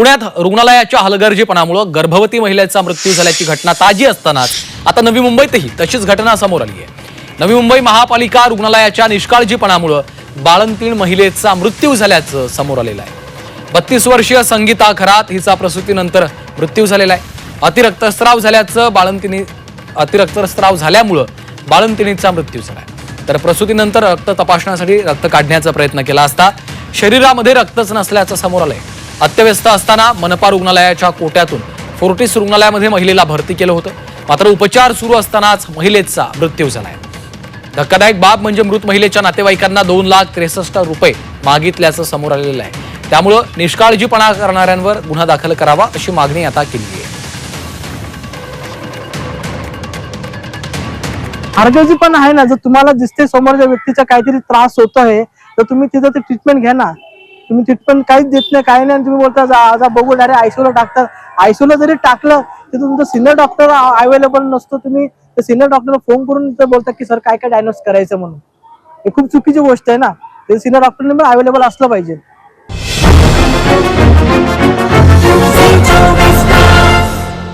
पुण्यात रुग्णालयाच्या हलगर्जीपणामुळे गर्भवती महिलेचा मृत्यू झाल्याची घटना ताजी असतानाच आता नवी मुंबईतही तशीच घटना समोर आली आहे. नवी मुंबई महापालिका रुग्णालयाच्या निष्काळजीपणामुळं बाळंतीण महिलेचा मृत्यू झाल्याचं समोर आलेलं आहे. बत्तीस वर्षीय संगीता खरात हिचा प्रसूतीनंतर मृत्यू झालेला आहे. अतिरक्तस्राव झाल्याचं बाळंतिनी अतिरक्तस्राव झाल्यामुळं बाळंतिणीचा मृत्यू झाला तर प्रसूतीनंतर रक्त तपासण्यासाठी रक्त काढण्याचा प्रयत्न केला असता शरीरामध्ये रक्तच नसल्याचं समोर आलंय. अत्यव्यस्त असताना मनपा रुग्णालयाच्या कोट्यातून फोर्टिस रुग्णालयामध्ये महिलेला भरती केलं होतं. मात्र उपचार सुरू असतानाच महिलेचा मृत्यू झालाय. धक्कादायक बाब म्हणजे मृत महिलेच्या नातेवाईकांना दोन लाख त्रेसष्ट रुपये मागितल्याचं समोर आलेलं आहे. त्यामुळं निष्काळजीपणा करणाऱ्यांवर गुन्हा दाखल करावा अशी मागणी आता केली आहे. हरगजी पण आहे ना जर तुम्हाला दिसते समोरच्या व्यक्तीचा काहीतरी त्रास होत आहे तर तुम्ही तिथं ते ट्रीटमेंट घ्या ना. तुम्ही तिथपर्यंत काहीच देत नाही काही नाही. तुम्ही बोलता आता बघू. डायरे आयसीयूला टाकतात. आयसीयूला जरी टाकलं तर तुमचं सिनियर डॉक्टर अवेलेबल नसतो. तुम्ही तर सिनियर डॉक्टरला फोन करून बोलता की सर काय काय डायग्नोस करायचं म्हणून? हे खूप चुकीची गोष्ट आहे ना. ते सिनियर डॉक्टरने पण अवेलेबल असलं पाहिजे.